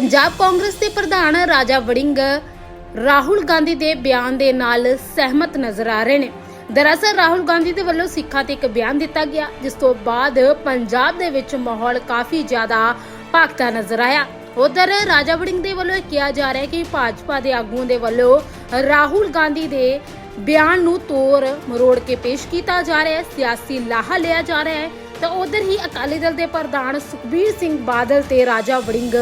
ਪੰਜਾਬ ਕਾਂਗਰਸ ਦੇ ਪ੍ਰਧਾਨ ਰਾਜਾ ਵੜਿੰਗ ਰਾਹੁਲ ਗਾਂਧੀ ਦੇ ਬਿਆਨ ਦੇ ਨਾਲ ਸਹਿਮਤ ਨਜ਼ਰ ਆ ਰਹੇ ਨੇ। ਦਰਅਸਲ, ਰਾਹੁਲ ਗਾਂਧੀ ਦੇ ਵੱਲੋਂ ਸਿੱਖਾਂ ਤੇ ਇੱਕ ਬਿਆਨ ਦਿੱਤਾ ਗਿਆ, ਜਿਸ ਤੋਂ ਬਾਅਦ ਪੰਜਾਬ ਦੇ ਵਿੱਚ ਮਾਹੌਲ ਕਾਫੀ ਜ਼ਿਆਦਾ ਭਖਦਾ ਨਜ਼ਰ ਆਇਆ। ਉਧਰ, ਰਾਜਾ ਵੜਿੰਗ ਦੇ ਵੱਲੋਂ ਇਹ ਕਿਹਾ ਜਾ ਰਿਹਾ ਹੈ ਕਿ ਭਾਜਪਾ ਦੇ ਆਗੂਆਂ ਦੇ ਵੱਲੋਂ ਰਾਹੁਲ ਗਾਂਧੀ ਦੇ ਬਿਆਨ ਨੂੰ ਤੋੜ ਮਰੋੜ ਕੇ ਪੇਸ਼ ਕੀਤਾ ਜਾ ਰਿਹਾ ਹੈ, ਸਿਆਸੀ ਲਾਹਾ ਲਿਆ ਜਾ ਰਿਹਾ ਹੈ। ਤਾਂ ਉਧਰ ਹੀ ਅਕਾਲੀ ਦਲ ਦੇ ਪ੍ਰਧਾਨ ਸੁਖਬੀਰ ਸਿੰਘ ਬਾਦਲ ਤੇ ਰਾਜਾ ਵੜਿੰਗ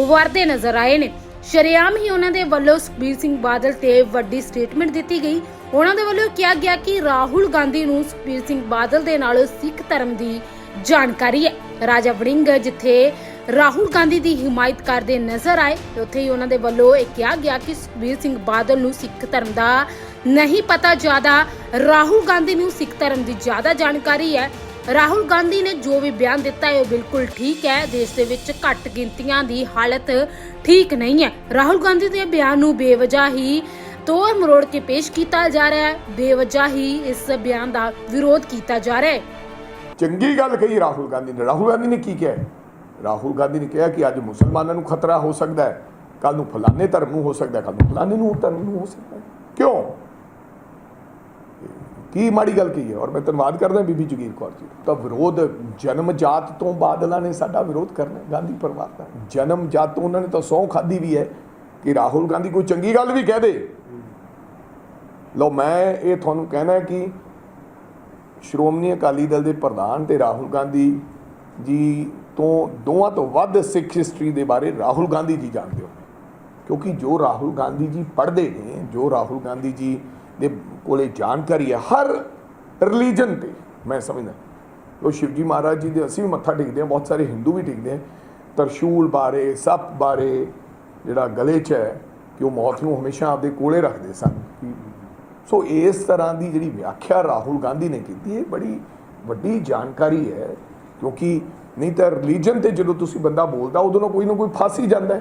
ਵਰਦੇ ਨਜ਼ਰ ਆਏ ਨੇ। ਸ਼ਰੇਆਮ ਹੀ ਉਹਨਾਂ ਦੇ ਵੱਲੋਂ ਸੁਖਬੀਰ ਸਿੰਘ ਬਾਦਲ ਤੇ ਵੱਡੀ ਸਟੇਟਮੈਂਟ ਦਿੱਤੀ ਗਈ। ਉਹਨਾਂ ਦੇ ਵੱਲੋਂ ਕਿਹਾ ਗਿਆ ਕਿ ਰਾਹੁਲ ਗਾਂਧੀ ਨੂੰ ਸੁਖਬੀਰ ਸਿੰਘ ਬਾਦਲ ਦੇ ਨਾਲ ਸਿੱਖ ਧਰਮ ਦੀ ਜਾਣਕਾਰੀ ਹੈ। ਰਾਜਾ ਵੜਿੰਗ ਜਿੱਥੇ ਰਾਹੁਲ ਗਾਂਧੀ ਦੀ ਹਿਮਾਇਤ ਕਰਦੇ ਨਜ਼ਰ ਆਏ, ਉੱਥੇ ਹੀ ਉਹਨਾਂ ਦੇ ਵੱਲੋਂ ਇਹ ਕਿਹਾ ਗਿਆ ਕਿ ਸੁਖਬੀਰ ਸਿੰਘ ਬਾਦਲ ਨੂੰ ਸਿੱਖ ਧਰਮ ਦਾ ਨਹੀਂ ਪਤਾ ਜ਼ਿਆਦਾ। ਰਾਹੁਲ ਗਾਂਧੀ ਨੂੰ ਸਿੱਖ ਧਰਮ ਦੀ ਜ਼ਿਆਦਾ ਜਾਣਕਾਰੀ ਹੈ। ਰਾਹੁਲ ਗਾਂਧੀ ਨੇ ਜੋ ਵੀ ਬਿਆਨ ਦਿੱਤਾ ਹੈ, ਉਹ ਬਿਲਕੁਲ ਠੀਕ ਹੈ। ਦੇਸ਼ ਦੇ ਵਿੱਚ ਘੱਟ ਗਿਣਤੀਆਂ ਦੀ ਹਾਲਤ ਠੀਕ ਨਹੀਂ ਹੈ। ਰਾਹੁਲ ਗਾਂਧੀ ਦੇ ਬਿਆਨ ਨੂੰ ਬੇਵਜ੍ਹਾ ਹੀ ਤੋੜ ਮਰੋੜ ਕੇ ਪੇਸ਼ ਕੀਤਾ ਜਾ ਰਿਹਾ ਹੈ। ਬੇਵਜ੍ਹਾ ਹੀ ਇਸ ਬਿਆਨ ਦਾ ਵਿਰੋਧ ਕੀਤਾ ਜਾ ਰਿਹਾ ਹੈ। ਚੰਗੀ ਗੱਲ ਕਹੀ ਰਾਹੁਲ ਗਾਂਧੀ ਨੇ। ਰਾਹੁਲ ਗਾਂਧੀ ਨੇ ਕੀ ਕਿਹਾ ਰਾਹੁਲ ਗਾਂਧੀ ਨੇ ਕਿਹਾ ਕਿ ਅੱਜ ਮੁਸਲਮਾਨਾਂ ਨੂੰ ਖਤਰਾ ਹੋ ਸਕਦਾ ਹੈ। ਕੱਲ ਨੂੰ ਫਲਾਣੇ ਧਰਮ ਨੂੰ ਹੋ ਸਕਦਾ ਹੈ। ਕੱਲ ਨੂੰ ਫਲਾਣੇ ਨੂੰ ਧਰਮ ਨੂੰ ਹੋ ਸਕਦਾ ਹੈ। ਕੀ ਮਾੜੀ ਗੱਲ ਕੀ ਹੈ? ਔਰ ਮੈਂ ਧੰਨਵਾਦ ਕਰਦਾ ਬੀਬੀ ਜਗੀਰ ਕੌਰ ਜੀ ਤਾਂ ਵਿਰੋਧ ਜਨਮ ਜਾਤ ਤੋਂ ਬਾਦਲਾਂ ਨੇ ਸਾਡਾ ਵਿਰੋਧ ਕਰਨਾ ਗਾਂਧੀ ਪਰਿਵਾਰ ਦਾ। ਜਨਮ ਜਾਤ ਤੋਂ ਉਹਨਾਂ ਨੇ ਤਾਂ ਸਹੁੰ ਖਾਦੀ ਵੀ ਹੈ ਕਿ ਰਾਹੁਲ ਗਾਂਧੀ ਕੋਈ ਚੰਗੀ ਗੱਲ ਵੀ ਕਹਿ ਦੇ। ਲਓ, ਮੈਂ ਇਹ ਤੁਹਾਨੂੰ ਕਹਿਣਾ ਕਿ ਸ਼੍ਰੋਮਣੀ ਅਕਾਲੀ ਦਲ ਦੇ ਪ੍ਰਧਾਨ ਤੇ ਰਾਹੁਲ ਗਾਂਧੀ ਜੀ ਤੋਂ ਦੋਵਾਂ ਤੋਂ ਵੱਧ ਸਿੱਖ ਹਿਸਟਰੀ ਦੇ ਬਾਰੇ ਰਾਹੁਲ ਗਾਂਧੀ ਜੀ ਜਾਣਦੇ ਹੋ। ਕਿਉਂਕਿ ਜੋ ਰਾਹੁਲ ਗਾਂਧੀ ਜੀ ਪੜ੍ਹਦੇ ਨੇ, ਜੋ ਰਾਹੁਲ ਗਾਂਧੀ ਜੀ ਦੇ ਕੋਲੇ ਜਾਣਕਾਰੀ ਹੈ, ਹਰ ਰਿਲੀਜਨ ਤੇ। ਮੈਂ ਸਮਝਦਾ। ਉਹ ਸ਼ਿਵਜੀ ਮਹਾਰਾਜ ਜੀ ਦੇ ਅਸੀਂ ਵੀ ਮੱਥਾ ਟੇਕਦੇ ਹਾਂ, ਬਹੁਤ ਸਾਰੇ ਹਿੰਦੂ ਵੀ ਟੇਕਦੇ ਆ ਤਰਸ਼ੂਲ ਬਾਰੇ, ਸੱਪ ਬਾਰੇ, ਜਿਹੜਾ ਗਲੇ 'ਚ ਹੈ ਕਿ ਉਹ ਮੌਤ ਨੂੰ ਹਮੇਸ਼ਾ ਆਪਦੇ ਕੋਲੇ ਰੱਖਦੇ ਸਨ। ਸੋ ਇਸ ਤਰ੍ਹਾਂ ਦੀ ਜਿਹੜੀ ਵਿਆਖਿਆ ਰਾਹੁਲ ਗਾਂਧੀ ਨੇ ਕੀਤੀ, ਇਹ ਬੜੀ ਵੱਡੀ ਜਾਣਕਾਰੀ ਹੈ। ਕਿਉਂਕਿ ਨਹੀਂ ਤਾਂ ਰਿਲੀਜਨ ਤੇ ਜਦੋਂ ਤੁਸੀਂ ਬੰਦਾ ਬੋਲਦਾ, ਉਦੋਂ ਨਾ ਕੋਈ ਨਾ ਕੋਈ ਫਸ ਹੀ ਜਾਂਦਾ ਹੈ।